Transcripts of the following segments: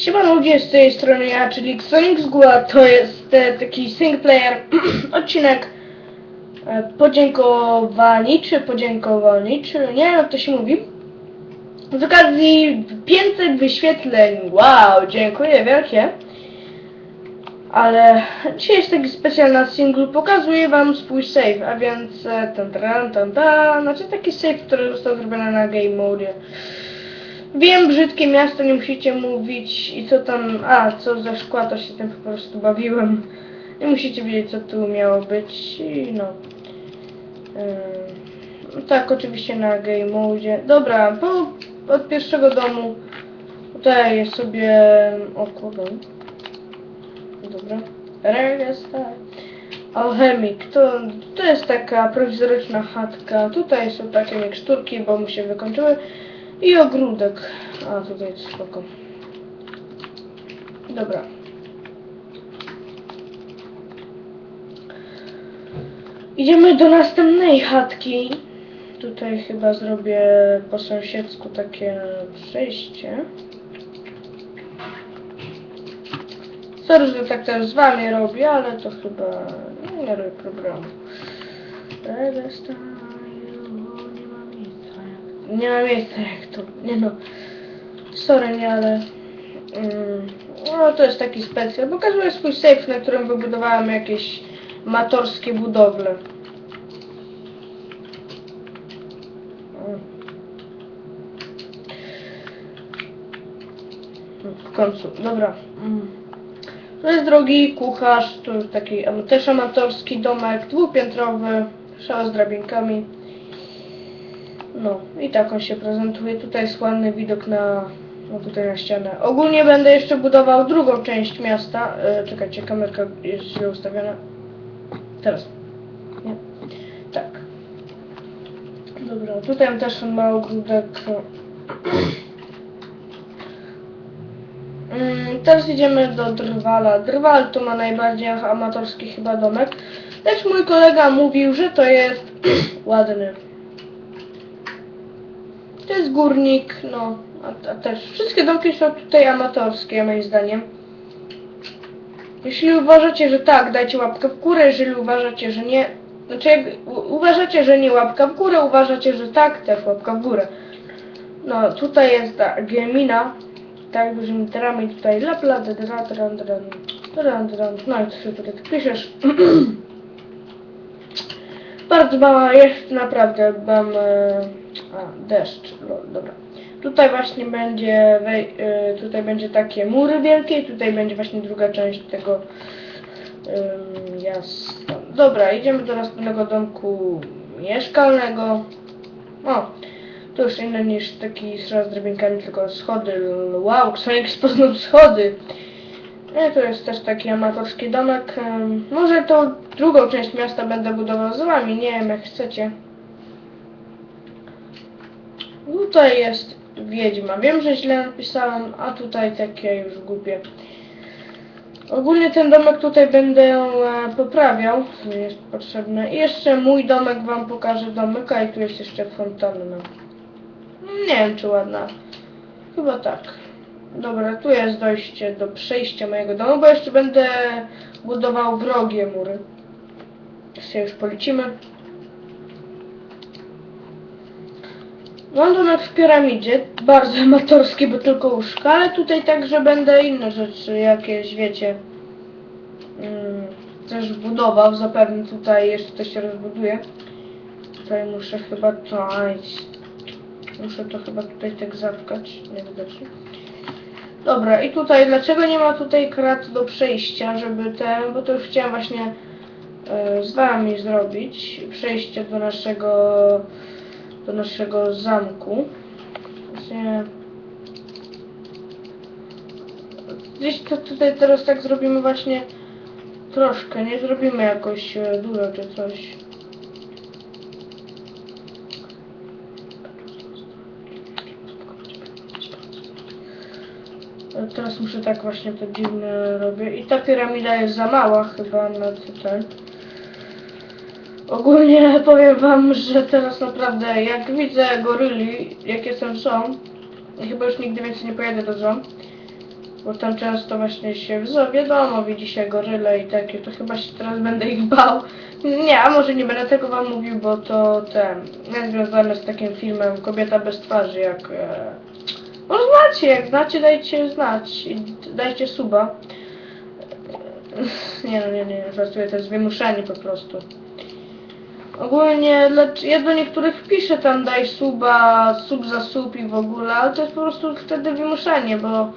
Siema ludzie, z tej strony ja, czyli Xonix Gua, to jest e, taki single player odcinek e, podziękowani, czy podziękowani, czy nie wiem jak to się mówi. Z okazji 500 wyświetleń, wow, dziękuję wielkie. Ale dzisiaj jest taki specjalny single, pokazuję wam swój save, a więc e, ten tan tan tan, znaczy taki save, który został zrobiony na game mode. Wiem, brzydkie miasto, nie musicie mówić i co tam, a co za szkła, to się tym po prostu bawiłem. Nie musicie wiedzieć, co tu miało być i no. Ym, tak, oczywiście na game mode. Dobra, po, od pierwszego domu tutaj jest sobie, o. Dobra. Regesta. Alchemik, to, to jest taka prowizoryczna chatka. Tutaj są takie miksturki, bo mu się wykończyły. I ogródek. A, tutaj spoko. Dobra. Idziemy do następnej chatki. Tutaj chyba zrobię po sąsiedzku takie przejście. Sorry, że tak też z wami robię, ale to chyba nie robię ma miejsca jak... Nie ma miejsca jak to... Nie no. Sorry, nie, ale... Mm, no to jest taki specjal. Pokazuję swój safe, na którym wybudowałem jakieś matorskie budowle. Mm. W końcu, dobra. Mm. To jest drogi kucharz, to jest taki też amatorski domek, dwupiętrowy, szała z drabinkami. No i tak on się prezentuje. Tutaj jest ładny widok na, no tutaj na ścianę. Ogólnie będę jeszcze budował drugą część miasta. E, czekajcie, kamerka jest źle ustawiona. Teraz. Nie. Tak. Dobra, tutaj też ma ogródek. Mm, Teraz idziemy do Drwala. Drwal to ma najbardziej amatorski chyba domek. Lecz mój kolega mówił, że to jest ładny. To jest górnik, no, a, a też wszystkie domki są tutaj amatorskie moim zdaniem. Jeśli uważacie, że tak, dajcie łapkę w górę, jeżeli uważacie, że nie, znaczy jak uważacie, że nie łapka w górę, uważacie, że tak, też łapka w górę. No, tutaj jest ta gemina, tak dużymi literami, tutaj lapla, dran, dran, dran, dran, dran, no i to sobie tutaj piszesz. Bardzo mała jest, naprawdę, mam, e, a, deszcz, lol, dobra. Tutaj właśnie będzie, e, tutaj będzie takie mury wielkie, tutaj będzie właśnie druga część tego, jasno. Dobra, idziemy do następnego domku mieszkalnego. O, to już inny niż taki z drabinkami, tylko schody. Wow, Sonic poznał schody. E, to jest też taki amatorski domek. Może tą drugą część miasta będę budował z wami, nie wiem jak chcecie. Tutaj jest wiedźma. Wiem, że źle napisałem, a tutaj takie już głupie. Ogólnie ten domek tutaj będę e, poprawiał, co jest potrzebne. I jeszcze mój domek wam pokażę domek, a i tu jest jeszcze fontanna. Nie wiem czy ładna. Chyba tak. Dobra, tu jest dojście do przejścia mojego domu, bo jeszcze będę budował wrogie mury. Jeszcze już polecimy. Mam domek w piramidzie, bardzo amatorski, bo tylko łóżka, ale tutaj także będę inne rzeczy, jakieś wiecie, mm, też budował, zapewne tutaj jeszcze to się rozbuduje. Tutaj muszę chyba to, muszę to chyba tutaj tak zawkać, niewidocznie. Dobra, i tutaj, dlaczego nie ma tutaj krat do przejścia, żeby ten, bo to już chciałem właśnie e, z wami zrobić, przejście do naszego, do naszego zamku. Gdzieś to tutaj teraz tak zrobimy właśnie troszkę, nie zrobimy jakoś e, dużo czy coś. E, Teraz muszę tak właśnie to dziwne robię. I ta piramida jest za mała chyba na ten. Ogólnie powiem wam, że teraz naprawdę jak widzę goryli, jakie są, i chyba już nigdy więcej nie pojadę do zoo, Bo tam często właśnie się, no wiadomo, widzi się goryle i takie, to chyba się teraz będę ich bał. Nie, a może nie będę tego wam mówił, bo to ten, jest związane z takim filmem Kobieta bez twarzy, jak... E, może znacie, jak znacie, dajcie znać, i dajcie suba. Nie no, nie, nie, żartuję, to jest wymuszenie po prostu. Ogólnie, lecz ja do niektórych piszę tam daj suba, sub za sub i w ogóle, ale to jest po prostu wtedy wymuszanie, bo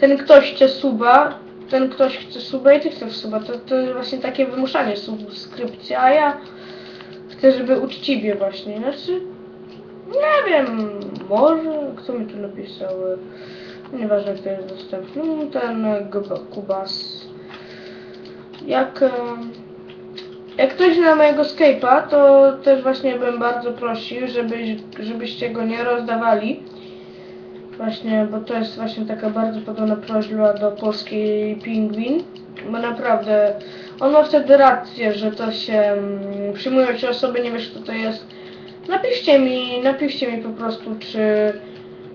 ten ktoś chce suba, ten ktoś chce suba i ty chcesz suba. To, to jest właśnie takie wymuszanie subskrypcji, a ja chcę, żeby uczciwie właśnie. Znaczy, nie wiem, może, kto mi tu napisał, nieważne kto jest dostępny, ten Kubas. Jak, jak ktoś zna mojego Skype'a, to też właśnie bym bardzo prosił, żebyś, żebyście go nie rozdawali. Właśnie, bo to jest właśnie taka bardzo podobna prośba do polskiej pingwin, bo naprawdę on ma wtedy rację, że to się mm, przyjmują ci osoby, nie wiesz kto to jest. Napiszcie mi, napiszcie mi po prostu, czy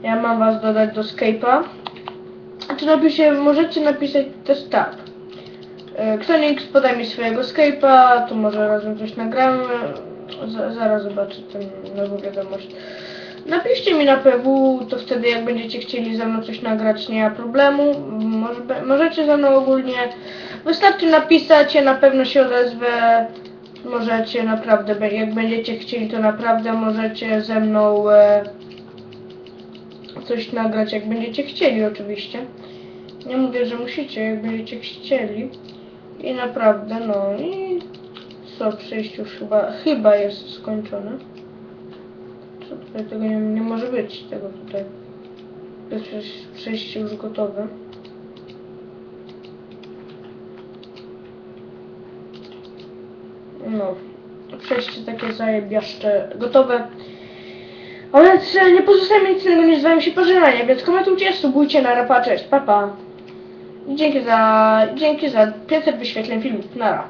ja mam was dodać do Skype'a. Czy napiszcie, możecie napisać też tak. E, Ktonix podaj mi swojego Skype'a, to może razem coś nagramy. Z, zaraz zobaczę tę nową wiadomość. Napiszcie mi na PW, to wtedy jak będziecie chcieli ze mną coś nagrać, nie ma problemu. Może, możecie ze mną ogólnie, wystarczy napisać, ja na pewno się odezwę. Możecie naprawdę, jak będziecie chcieli, to naprawdę możecie ze mną e, coś nagrać, jak będziecie chcieli oczywiście. Nie mówię, że musicie, jak będziecie chcieli. I naprawdę, no i co, przejście już chyba, chyba jest skończone. Co tutaj tego nie, nie może być, tego tutaj. To jest przejście już gotowe. No, przejście takie zajebiaszcze, gotowe. Ale nie pozostaje mi nic innego niż z się pożegnanie, więc komentujcie, subujcie na rapa, cześć, papa. Dzięki za, dzięki za 500 wyświetleń filmu, nara.